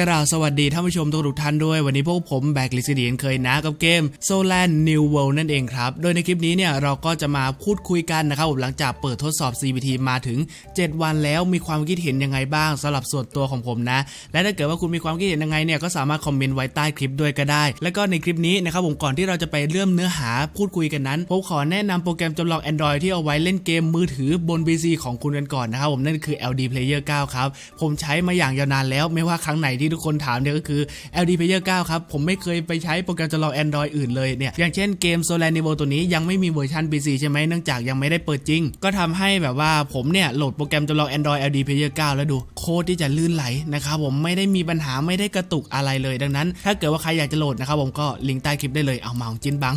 กราสวัสดีท่านผู้ชมทุกท่านด้วย วันนี้พวกผมแบกลิซิเดียนเคยนะกับเกม s o l a n New World นั่นเองครับ โดยในคลิปนี้เนี่ยเราก็จะมาพูดคุยกันนะครับผมหลังจากเปิดทดสอบ CBT มาถึง 7 วันแล้วมีความคิดเห็นยังไงบ้างสำหรับส่วนตัวของผมนะ และถ้าเกิดว่าคุณมีความคิดเห็นยังไงเนี่ยก็สามารถคอมเมนต์ไว้ใต้คลิปด้วยก็ได้ แล้วก็ในคลิปนี้นะครับผมก่อนที่เราจะไปเริ่มเนื้อหาพูดคุยกันนั้นผมขอแนะนำโปรแกรมจำลอง Android ที่เอาไว้เล่นเกมมือถือบน PC ของคุณกันก่อนนะครับผมนั่นคือ LD Player 9 ครับผมใช้มาอย่างยาวนานแล้วไม่ว่าครั้งไหนที่ทุกคนถามเนี่ยก็คือ LD Player 9 ครับ ผมไม่เคยไปใช้โปรแกรมจำลอง Android อื่นเลยเนี่ย อย่างเช่นเกม Solar Niveau ตัวนี้ยังไม่มีเวอร์ชัน PC ใช่ไหมเนื่องจากยังไม่ได้เปิดจริง ก็ทำให้แบบว่าผมเนี่ยโหลดโปรแกรมจำลอง Android LD Player 9 แล้วดูโคตรที่จะลื่นไหลนะครับผมไม่ได้มีปัญหาไม่ได้กระตุกอะไรเลยดังนั้น ถ้าเกิดว่าใครอยากจะโหลดนะครับผมก็ลิงก์ใต้คลิปได้เลยเอามาของจินบัง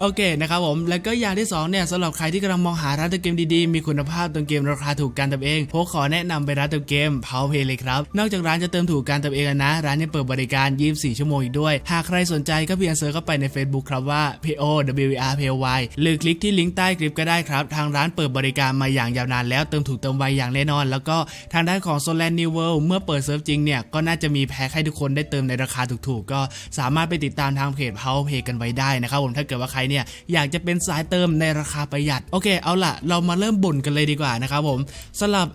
โอเคนะครับผมแล้วก็อย่างที่2เนี่ยสำหรับใครที่กำลังมองหาร้านเติมเกมดีๆ มีคุณภาพเติมเกมราคาถูกการเติมเองผมขอแนะนำไปร้านเติมเกม p o w p a y เลยครับนอกจากร้านจะเติมถูกการเติมเองแล้วนะ ร้านยังเปิดบริการ 24 ชั่วโมงอีกด้วย หากใครสนใจก็เพียงเซิร์ชเข้าไปใน Facebook ครับว่า p o w r p y หรือคลิกที่ลิงก์ใต้คลิปก็ได้ครับ ทางร้านเปิดบริการมาอย่างยาวนานแล้วเติมถูกเติมไวอย่างแน่นอน แล้วก็ทางด้านของ s o l a n New World เมื่อเปิดเซิร์ฟจริงเนี่ยก็น่าจะมีแพ็คให้ทุกคนได้เติมในราคาถูกๆ ก็สามารถไปติดตามทางเพจ p o w p a y กันไว้ได้นะครับผมถ้าเกิดว่าใครเนี่ยอยากจะเป็นสายเติมในราคาประหยัดโอเคเอาล่ะเรามาเริ่มบ่นกันเลยดีกว่านะครับผมสำหรับ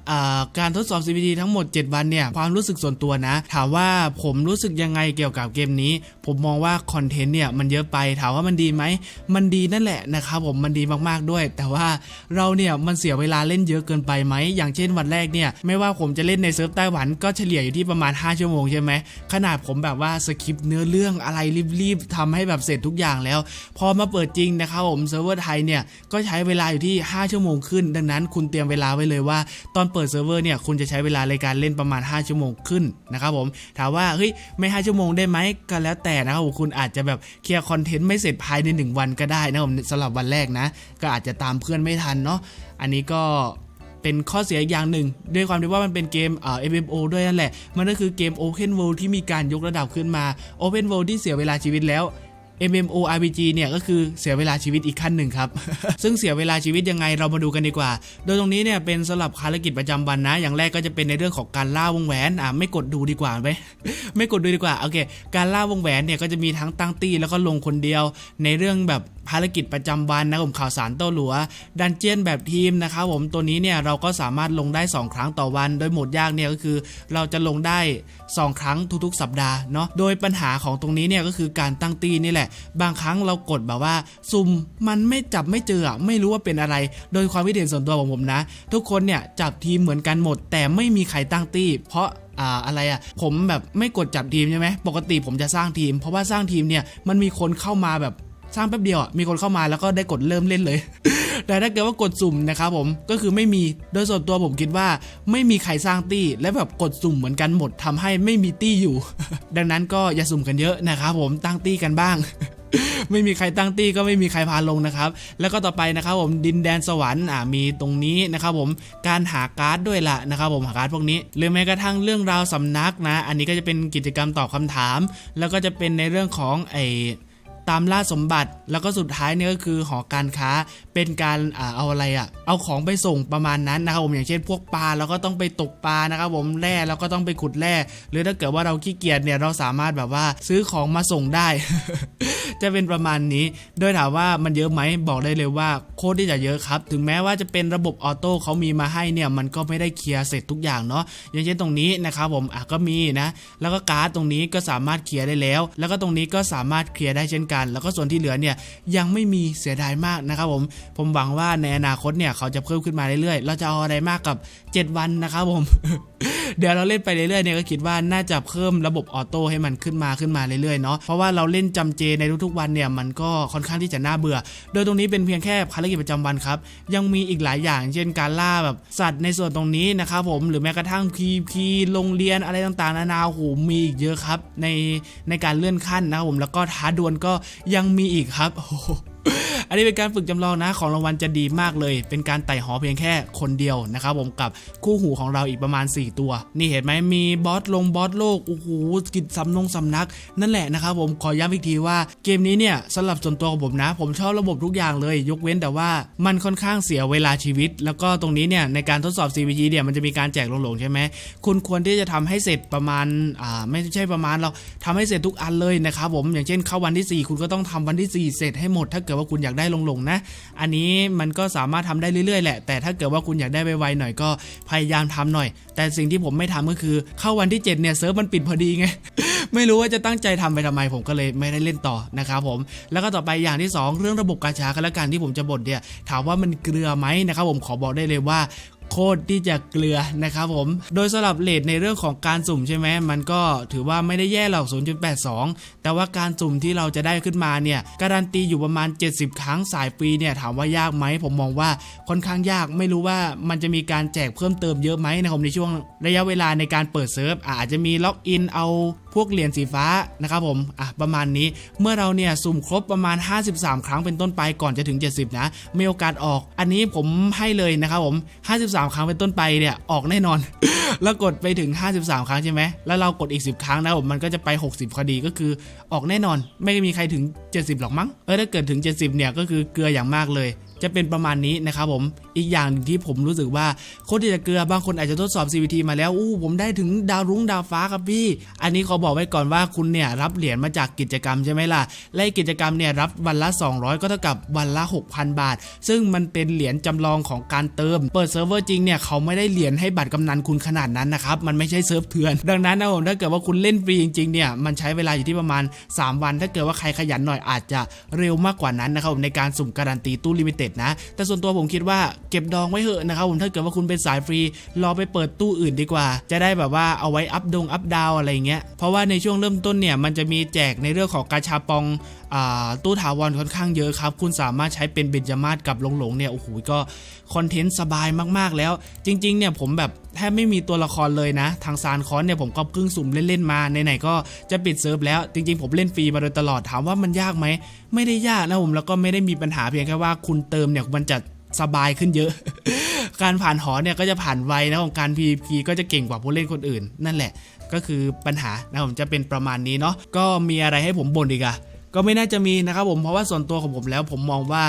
การทดสอบ CPT ทั้งหมด 7 วันเนี่ยความรู้สึกส่วนตัวนะ ถามว่าผมรู้สึกยังไงเกี่ยวกับเกมนี้ ผมมองว่าคอนเทนต์เนี่ยมันเยอะไปถามว่ามันดีไหมมันดีนั่นแหละนะครับผมมันดีมากๆด้วย แต่ว่าเราเนี่ยมันเสียเวลาเล่นเยอะเกินไปไหมอย่างเช่นวันแรกเนี่ยไม่ว่าผมจะเล่นในเซิร์ฟไต้หวันก็เฉลี่ยอยู่ที่ประมาณ 5 ชั่วโมงใช่ไหมขนาดผมแบบว่าสคริปต์เนื้อเรื่องอะไรรีบๆทำให้แบบเสร็จทุกอย่างแล้ว พอมาเปิดจริงนะครับผมเซิร์ฟเวอร์ไทยเนี่ยก็ใช้เวลาอยู่ที่ 5 ชั่วโมงขึ้น ดังนั้นคุณเตรียมเวลาไว้เลยว่า ตอนเปิดเซิร์ฟเวอร์เนี่ยคุณจะใช้เวลาในการเล่นประมาณ 5 ชั่วโมงขึ้นนะครับผมถามว่าเฮ้ยไม่ 5 ชั่วโมงได้ไหมก็แล้วแต่นะครับผมคุณอาจจะแบบเคลียร์คอนเทนต์ไม่เสร็จภายใน 1 วันก็ได้นะผมสำหรับวันแรกนะ ก็อาจจะตามเพื่อนไม่ทันเนาะอันนี้ก็เป็นข้อเสียอีกอย่างหนึ่ง ด้วยความที่ว่ามันเป็นเกมเอ่อ MMO ด้วยนั่นแหละ มันก็คือเกม Open World ที่มีการยกระดับขึ้นมา Open World ที่เสียเวลาชีวิตแล้ว MMORPG เนี่ยก็คือเสียเวลาชีวิตอีกขั้นหนึ่งครับ ซึ่งเสียเวลาชีวิตยังไงเรามาดูกันดีกว่า โดยตรงนี้เนี่ยเป็นสำหรับภารกิจประจำวันนะ อย่างแรกก็จะเป็นในเรื่องของการล่าวงแหวนอะไม่กดดูดีกว่าไหมไม่กดดูดีกว่าโอเค การล่าวงแหวนเนี่ยก็จะมีทั้งตั้งตี้แล้วก็ลงคนเดียว ในเรื่องแบบภารกิจประจำวันนะผมข่าวสารโต้หลัว ดันเจียนแบบทีมนะครับผมตัวนี้เนี่ยเราก็สามารถลงได้ 2 ครั้งต่อวัน โดยโหมดยากเนี่ยก็คือ เราจะลงได้ 2 ครั้งทุกๆ สัปดาห์เนาะโดยปัญหาของตรงนี้เนี่ยก็คือการตั้งตีนี่แหละบางครั้งเรากดแบบว่าซุ่มมันไม่จับไม่เจอไม่รู้ว่าเป็นอะไร โดยความคิดเห็นส่วนตัวของผมนะ ทุกคนเนี่ยจับทีมเหมือนกันหมด แต่ไม่มีใครตั้งตีเพราะอ่าอะไรอะ่ะผมแบบไม่กดจับทีมใช่ไหมปกติผมจะสร้างทีม เพราะว่าสร้างทีมเนี่ยมันมีคนเข้ามาแบบ สร้างแป๊บเดียวอะมีคนเข้ามาแล้วก็ได้กดเริ่มเล่นเลย แต่ถ้าเกิดว่ากดสุ่มนะครับผมก็คือไม่มีโดยส่วนตัวผมคิดว่า ไม่มีใครสร้างตี้ และแบบกดสุ่มเหมือนกันหมดทำให้ไม่มีตี้อยู่ ดังนั้นก็อย่าสุ่มกันเยอะนะครับผมตั้งตี้กันบ้างไม่มีใครตั้งตี้ก็ไม่มีใครพาลงนะครับ แล้วก็ต่อไปนะครับผมดินแดนสวรรค์อ่ามีตรงนี้นะครับผมการหาการ์ดด้วยละนะครับผมหาการ์ดพวกนี้หรือแม้กระทั่งเรื่องราวสำนักนะ อันนี้ก็จะเป็นกิจกรรมตอบคำถาม แล้วก็จะเป็นในเรื่องของไอ ตามล่าสมบัติ แล้วก็สุดท้ายเนี่ยก็คือหอการค้าเป็นการอาเอาอะไรอะเอาของไปส่งประมาณนั้นนะครับผมอย่างเช่นพวกปลาเราก็ต้องไปตกปลานะครับผมแร่เราก็ต้องไปขุดแร่หรือถ้าเกิดว่าเราขี้เกียจเนี่ยเราสามารถแบบว่าซื้อของมาส่งได้ จะเป็นประมาณนี้ โดยถามว่ามันเยอะไหมบอกได้เลยว่าโคตรที่จะเยอะครับ ถึงแม้ว่าจะเป็นระบบออโต้เขามีมาให้เนี่ยมันก็ไม่ได้เคลียร์เสร็จทุกอย่างเนาะอย่างเช่นตรงนี้นะครับผมอะก็มีนะ แล้วก็การ์ดตรงนี้ก็สามารถเคลียร์ได้แล้ว แล้วก็ตรงนี้ก็สามารถเคลียร์ได้เช่นกัน แล้วก็ส่วนที่เหลือเนี่ยยังไม่มีเสียดายมากนะครับผมผมหวังว่าในอนาคตเนี่ยเขาจะเพิ่มขึ้นมาเรื่อยๆเราจะเอาอะไรมากกับ 7 วันนะครับผมเดี๋ยวเราเล่นไปเรื่อยๆเนี่ยก็คิดว่าน่าจะเพิ่มระบบออโต้ให้มันขึ้นมาขึ้นมาเรื่อยๆเนาะเพราะว่าเราเล่นจำเจในทุกกวันเนี่ยมันก็ค่อนข้างที่จะน่าเบื่อ โดยตรงนี้เป็นเพียงแค่ภารกิจประจำวันครับ ยังมีอีกหลายอย่าง เช่นการล่าแบบสัตว์ในส่วนตรงนี้นะครับผมหรือแม้กระทั่งพีพีโรงเรียนอะไรต่างๆนานาโหมีอีกเยอะครับในในการเลื่อนขั้นนะครับผมแล้วก็ท้าดวลก็ยังมีอีกครับโอ้ อันนี้เป็นการฝึกจำลองนะของรางวัลจะดีมากเลย เป็นการไต่หอเพียงแค่คนเดียวนะครับผมกับคู่หูของเราอีกประมาณ 4 ตัว นี่เห็นไหมมีบอสลงบอสโลกโอ้โหกิจสำนงสำนัก นั่นแหละนะครับผมขอย้ำอีกทีว่าเกมนี้เนี่ยสำหรับส่วนตัวของผมนะ ผมชอบระบบทุกอย่างเลย ยกเว้นแต่ว่ามันค่อนข้างเสียเวลาชีวิต แล้วก็ตรงนี้เนี่ยในการทดสอบ CVT เนี่ยมันจะมีการแจกหลงๆใช่ไหมคุณควรที่จะทำให้เสร็จประมาณอ่าไม่ใช่ประมาณเราทำให้เสร็จทุกอันเลยนะครับผมอย่างเช่นเข้าวันที่ 4 คุณก็ต้องทำวันที่ 4 เสร็จให้หมด ถ้าเกิดว่าคุณอยากได้ลงๆนะ อันนี้มันก็สามารถทำได้เรื่อยๆแหละ แต่ถ้าเกิดว่าคุณอยากได้ไวๆหน่อยก็พยายามทำหน่อย แต่สิ่งที่ผมไม่ทำก็คือ เข้าวันที่ 7 เนี่ยเซิร์ฟมันปิดพอดีไง ไม่รู้ว่าจะตั้งใจทำไปทำไมผมก็เลยไม่ได้เล่นต่อนะครับผม แล้วก็ต่อไปอย่างที่ 2 เรื่องระบบกาชากันละกันที่ผมจะบ่นเนี่ยถามว่ามันเกลือไหมนะครับผมขอบอกได้เลยว่า โคตรที่จะเกลือนะครับผม โดยสำหรับเลทในเรื่องของการสุ่มใช่ไหมมันก็ถือว่าไม่ได้แย่หรอก 0.82 แต่ว่าการสุ่มที่เราจะได้ขึ้นมาเนี่ยการันตีอยู่ประมาณ 70 ครั้งสายฟรีเนี่ยถามว่ายากไหมผมมองว่าค่อนข้างยากไม่รู้ว่ามันจะมีการแจกเพิ่มเติมเยอะไหมนะครับในช่วงระยะเวลาในการเปิดเซิร์ฟอะอาจจะมีล็อกอินเอาพวกเหรียญสีฟ้านะครับผมอะประมาณนี้เมื่อเราเนี่ยสุ่มครบประมาณ 53 ครั้งเป็นต้นไปก่อนจะถึง 70 นะมีโอกาสออก อันนี้ผมให้เลยนะครับผม 53 ครั้งเป็นต้นไปเนี่ยออกแน่นอนแล้วกดไปถึง 53 ครั้งใช่ไหมแล้วเรากดอีก 10 ครั้งนะผมมันก็จะไป 60คดีก็คือออกแน่นอน ไม่มีใครถึง 70 หรอกมั้งเออถ้าเกิดถึง 70 เนี่ยก็คือเกลืออย่างมากเลย จะเป็นประมาณนี้นะครับผมอีกอย่างหนึ่งที่ผมรู้สึกว่าโคตรที่จะเกลือบางคนอาจจะทดสอบ CVT มาแล้วอู้ผมได้ถึงดาวรุ้งดาวฟ้าครับพี่ อันนี้ขอบอกไว้ก่อนว่าคุณเนี่ยรับเหรียญมาจากกิจกรรมใช่ไหมล่ะและกิจกรรมเนี่ยรับวันละ 200 ก็เท่ากับวันละ 6,000 บาท ซึ่งมันเป็นเหรียญจำลองของการเติม เปิดเซิร์ฟเวอร์จริงเนี่ยเขาไม่ได้เหรียญให้บัตรกำนันคุณขนาดนั้นนะครับมันไม่ใช่เซิร์ฟเถื่อน ดังนั้นนะผมถ้าเกิดว่าคุณเล่นฟรีจริงๆเนี่ยมันใช้เวลาอยู่ที่ประมาณ 3 วัน ถ้าเกิดว่าใครขยันหน่อยอาจจะเร็วมากกว่านั้นนะครับผมในการสุ่มการันตีตู้ลิมิเต็ดนะ แต่ส่วนตัวผมคิดว่าเก็บดองไว้เหอะนะครับผมถ้าเกิดว่าคุณเป็นสายฟรีรอไปเปิดตู้อื่นดีกว่า จะได้แบบว่าเอาไว้อัพดงอัพดาวอะไรเงี้ยเพราะว่าในช่วงเริ่มต้นเนี่ยมันจะมีแจกในเรื่องของกาชาปองตู้ถาวรค่อนข้างเยอะครับ คุณสามารถใช้เป็นเบญจมาศกับหลงๆเนี่ยโอ้โหก็คอนเทนต์สบายมากๆแล้ว จริงๆเนี่ยผมแบบแทบไม่มีตัวละครเลยนะ ทางซานคอนเนี่ยผมก็เพิ่งสุ่มเล่นๆมาไหนๆก็จะปิดเซิร์ฟแล้วจริงๆ ผมเล่นฟรีมาโดยตลอดถามว่ามันยากไหม ไม่ได้ยากนะผมแล้วก็ไม่ได้มีปัญหาเพียงแค่ว่าคุณเติมเนี่ยมันจะสบายขึ้นเยอะ การผ่านหอเนี่ยก็จะผ่านไวนะของการ PVP ก็จะเก่งกว่าผู้เล่นคนอื่น นั่นแหละก็คือปัญหานะผมจะเป็นประมาณนี้เนาะก็มีอะไรให้ผมบ่นอีกอะ ก็ไม่น่าจะมีนะครับผมเพราะว่าส่วนตัวของผมแล้วผมมองว่า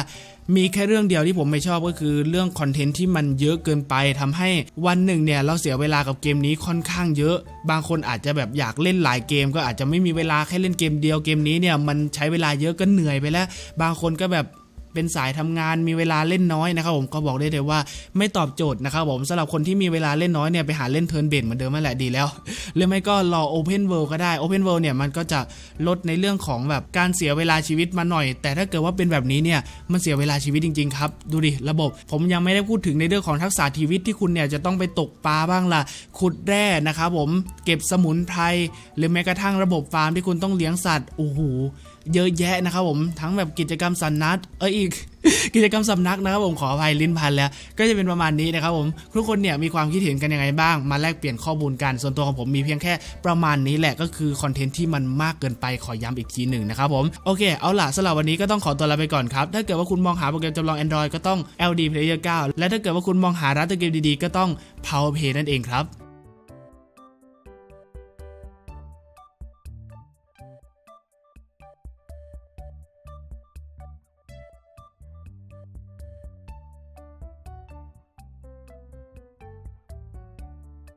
มีแค่เรื่องเดียวที่ผมไม่ชอบก็คือเรื่องคอนเทนต์ที่มันเยอะเกินไปทำให้วันหนึ่งเนี่ยเราเสียเวลากับเกมนี้ค่อนข้างเยอะ บางคนอาจจะแบบอยากเล่นหลายเกม ก็อาจจะไม่มีเวลาแค่เล่นเกมเดียวเกมนี้เนี่ยมันใช้เวลาเยอะก็เหนื่อยไปแล้ว บางคนก็แบบ เป็นสายทำงานมีเวลาเล่นน้อยนะครับผมก็บอกได้เลยว่าไม่ตอบโจทย์นะครับผมสำหรับคนที่มีเวลาเล่นน้อยเนี่ยไปหาเล่นเทิร์นเบนเหมือนเดิมนั่นแหละดีแล้ว หรือไม่ก็รอ Open World ก็ได้ Open World เนี่ยมันก็จะลดในเรื่องของแบบการเสียเวลาชีวิตมาหน่อย แต่ถ้าเกิดว่าเป็นแบบนี้เนี่ยมันเสียเวลาชีวิตจริงๆครับดูดิระบบ ผมยังไม่ได้พูดถึงในเรื่องของทักษะชีวิตที่คุณเนี่ยจะต้องไปตกปลาบ้างล่ะขุดแร่นะครับผมเก็บสมุนไพรหรือแม้กระทั่งระบบฟาร์มที่คุณต้องเลี้ยงสัตว์โอ้โหเยอะแยะนะครับผมทั้งแบบกิจกรรมสันนัดเอออีกกิจกรรมสำนักนะครับผมขออภัยลิ้นพันแล้ว ก็จะเป็นประมาณนี้นะครับผมทุกคนเนี่ยมีความคิดเห็นกันยังไงบ้าง มาแลกเปลี่ยนข้อมูลกัน ส่วนตัวของผมมีเพียงแค่ประมาณนี้แหละก็คือคอนเทนต์ที่มันมากเกินไปขอย้ำอีกทีหนึ่งนะครับผมโอเคเอาล่ะสำหรับวันนี้ก็ต้องขอตัวลาไปก่อนครับ ถ้าเกิดว่าคุณมองหาโปรแกรมจำลอง Android ก็ต้อง LD Player 9 และถ้าเกิดว่าคุณมองหาร้านตัวเกมดีๆ ก็ต้อง PowerPay นั่นเองครับ